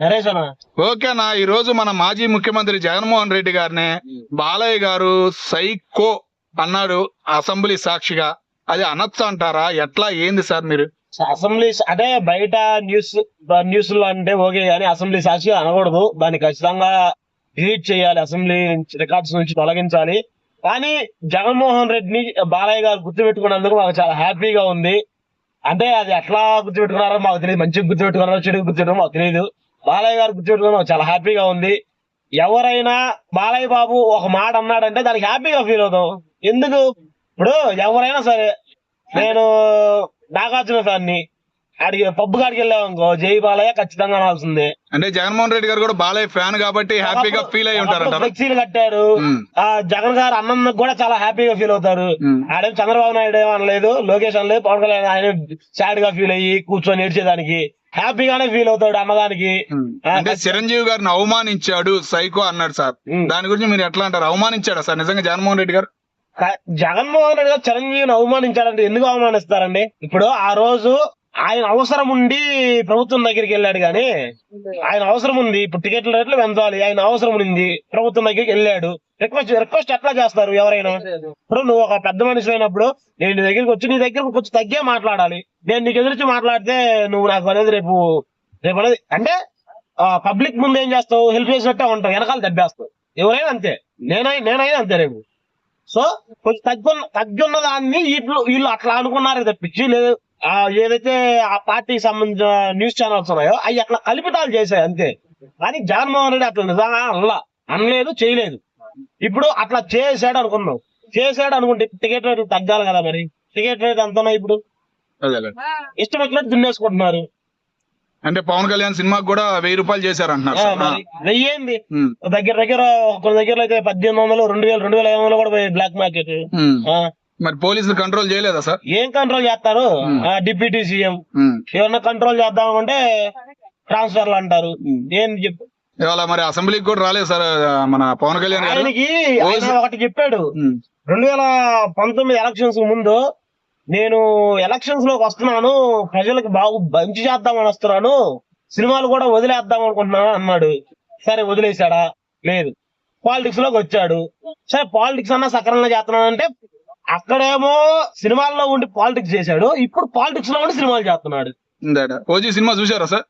నరేష్ అన్న. ఓకేనా ఈ రోజు మన మాజీ ముఖ్యమంత్రి జగన్మోహన్ రెడ్డి గారిని బాలయ్య గారు సైకో అన్నాడు అసెంబ్లీ సాక్షిగా. అది అనొచ్చు అంటారా? ఎట్లా? ఏంది సార్ మీరు? అసెంబ్లీ అంటే బయట న్యూస్ న్యూస్లో అంటే ఓకే కానీ అసెంబ్లీ సాక్షిగా అనకూడదు. దాన్ని ఖచ్చితంగా డిలీట్ చేయాలి. అసెంబ్లీ రికార్డ్స్ నుంచి తొలగించాలి. కానీ జగన్మోహన్ రెడ్డిని బాలయ్య గారు గుర్తుపెట్టుకున్నందుకు మాకు చాలా హ్యాపీగా ఉంది. అంటే అది ఎట్లా గుర్తుపెట్టుకున్నారో మాకు తెలియదు. మంచిగా గుర్తుపెట్టుకున్నారో చెడు గుర్తుపెట్టుకున్నారో మాకు తెలియదు. బాలయ్య గారు గుర్తుపెట్టుకున్న చాలా హ్యాపీగా ఉంది. ఎవరైనా బాలయ్య బాబు ఒక మాట అన్నాడంటే దానికి హ్యాపీగా ఫీల్ అవుతాం. ఎందుకు? ఇప్పుడు ఎవరైనా సరే నేను నాగార్జున ఫ్యాన్ని ఆడికి పబ్బు కాడికి వెళ్ళామనుకో జై బాలయ్య ఖచ్చితంగా అనాల్సిందే. అంటే జగన్మోహన్ రెడ్డి గారు కూడా బాలయ్య ఫ్యాన్ కాబట్టి హ్యాపీగా ఫీల్ అయి ఉంటారంటారా ఫ్లెక్సీలు కట్టారు. ఆ జగన్ గారు అన్నందుకు కూడా చాలా హ్యాపీగా ఫీల్ అవుతారు. ఆడేం చంద్రబాబు నాయుడు ఏం అనలేదు లోకేష్ అనలేదు పవన్ కళ్యాణ్ ఆయన సాడ్గా ఫీల్ అయ్యి కూర్చొని ఏడ్చేదానికి హ్యాపీగానే ఫీల్ అవుతాడు అన్నదానికి. అంటే చిరంజీవి గారిని అవమానించాడు సైకో అన్నాడు సార్. దాని గురించి మీరు ఎట్లా అంటారు? అవమానించాడా సార్ నిజంగా జగన్మోహన్ రెడ్డి గారు? జగన్మోహన్ రెడ్డి గారు చిరంజీవిని అవమానించారంటే ఎందుకు అవమానిస్తారండి? ఇప్పుడు ఆ రోజు ఆయన అవసరం ఉండి ప్రభుత్వం దగ్గరికి వెళ్ళాడు గాని ఆయన అవసరం ఉంది ఇప్పుడు టికెట్ల రేట్లు పెంచాలి ఆయన అవసరం ఉంది ప్రభుత్వం దగ్గరికి వెళ్ళాడు. రిక్వెస్ట్ రిక్వెస్ట్ ఎట్లా చేస్తారు ఎవరైనా? ఇప్పుడు నువ్వు ఒక పెద్ద మనిషి అయినప్పుడు నేను నీ దగ్గరికి వచ్చి నీ దగ్గర కొంచెం తగ్గే మాట్లాడాలి. నేను నీకు ఎదురించి మాట్లాడితే నువ్వు నాకు అనేది రేపు రేపు అనేది అంటే పబ్లిక్ ముందు ఏం చేస్తావు? హెల్ప్ చేసినట్టే ఉంటావు వెనకాల దెబ్బేస్తావు. ఎవరైనా అంతే. నేనై నేనైనా అంతే రేపు. సో కొంచెం తగ్గున్న తగ్గున్న దాన్ని వీళ్ళు వీళ్ళు అట్లా అనుకున్నారు తప్పించి లేదు ఏదైతే ఆ పార్టీకి సంబంధించిన న్యూస్ ఛానల్స్ ఉన్నాయో అవి అట్లా కల్పితాలు చేశాయి అంతే. కానీ జగన్మోహన్ రెడ్డి అట్లా నిజంగా అనలా అనలేదు చేయలేదు. ఇప్పుడు అట్లా చేశాడు అనుకున్నాం చేశాడు అనుకుంటే టికెట్ రేట్లు తగ్గాలి కదా మరి. టికెట్ రేట్ ఎంత ఉన్నాయి ఇప్పుడు. ఇష్టం వచ్చినట్టు దున్నేసుకుంటున్నారు. అంటే పవన్ కళ్యాణ్ సినిమాకి కూడా వెయ్యి రూపాయలు చేశారు అంటున్నారు వెయ్యేంది. దగ్గర దగ్గర కొన్ని దగ్గర అయితే పద్దెనిమిది వందలు రెండు వేలు రెండు వేల ఐదు వందలు కూడా బ్లాక్ మార్కెట్. మరి పోలీసులు కంట్రోల్ చేయలేదా సార్? ఏం కంట్రోల్ చేస్తారు? ఆ, డిప్యూటీ సీఎం. ఉమ్. ఏమన్నా కంట్రోల్ చేద్దాం అంటే ట్రాన్స్ఫర్లు అంటారు. ఏం చెప్పు ఇవాళ మరి అసెంబ్లీకి కూడా రాలేదు సార్ మన పవన్ కళ్యాణ్ ఆయనకి ఒకటి చెప్పాడు. రెండు వేల పంతొమ్మిది ఎలక్షన్స్ ముందు నేను ఎలక్షన్స్లోకి వస్తున్నాను ప్రజలకు బాగు మంచి చేద్దామని వస్తున్నాను సినిమాలు కూడా వదిలేద్దాం అనుకుంటున్నాను అన్నాడు. సరే వదిలేశాడా? లేదు. పాలిటిక్స్లోకి వచ్చాడు. సరే పాలిటిక్స్ అన్నా సక్రమంగా చేస్తున్నాను అంటే అక్కడేమో సినిమాల్లో ఉండి పాలిటిక్స్ చేశాడు. ఇప్పుడు పాలిటిక్స్లో ఉండి సినిమాలు చేస్తున్నాడు. ఓజీ సినిమా చూసారా సార్?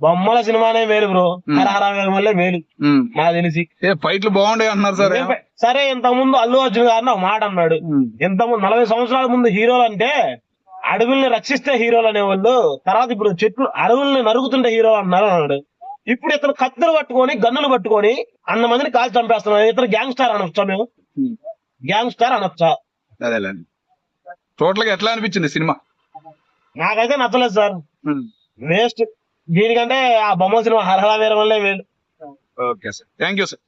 బొమ్మల సినిమానే మేలు బ్రో. వల్లే మేలు. నాకు తెలిసి. ఫైట్లు బాగుండే అంటున్నారు సార్. సరే ఇంత ముందు అల్లు అర్జున్ గారిని ఒక మాట అన్నాడు. ఇంత ముందు నలభై సంవత్సరాల ముందు హీరోలు అంటే అడవుల్ని రక్షిస్తే హీరోలు అనేవాళ్ళు తర్వాత ఇప్పుడు చెట్లు అడవుల్ని నరుకుతుంటే హీరోలు అన్నారు అన్నాడు. ఇప్పుడు ఇతను కత్తులు పట్టుకొని గన్నులు పట్టుకొని అంత మందిని కాల్చి చంపేస్తున్నాడు ఇతను గ్యాంగ్ స్టార్ అనొచ్చా మేము. ఉమ్. గ్యాంగ్ స్టార్ అనొచ్చా. అదేలేండి. టోటల్గా ఎట్లా అనిపించింది సినిమా? నాకైతే నచ్చలేదు సార్. వేస్ట్. దీనికంటే ఆ బొమ్మ సినిమా హరహర వేరే వల్లే వేలు okay sir. Thank you sir.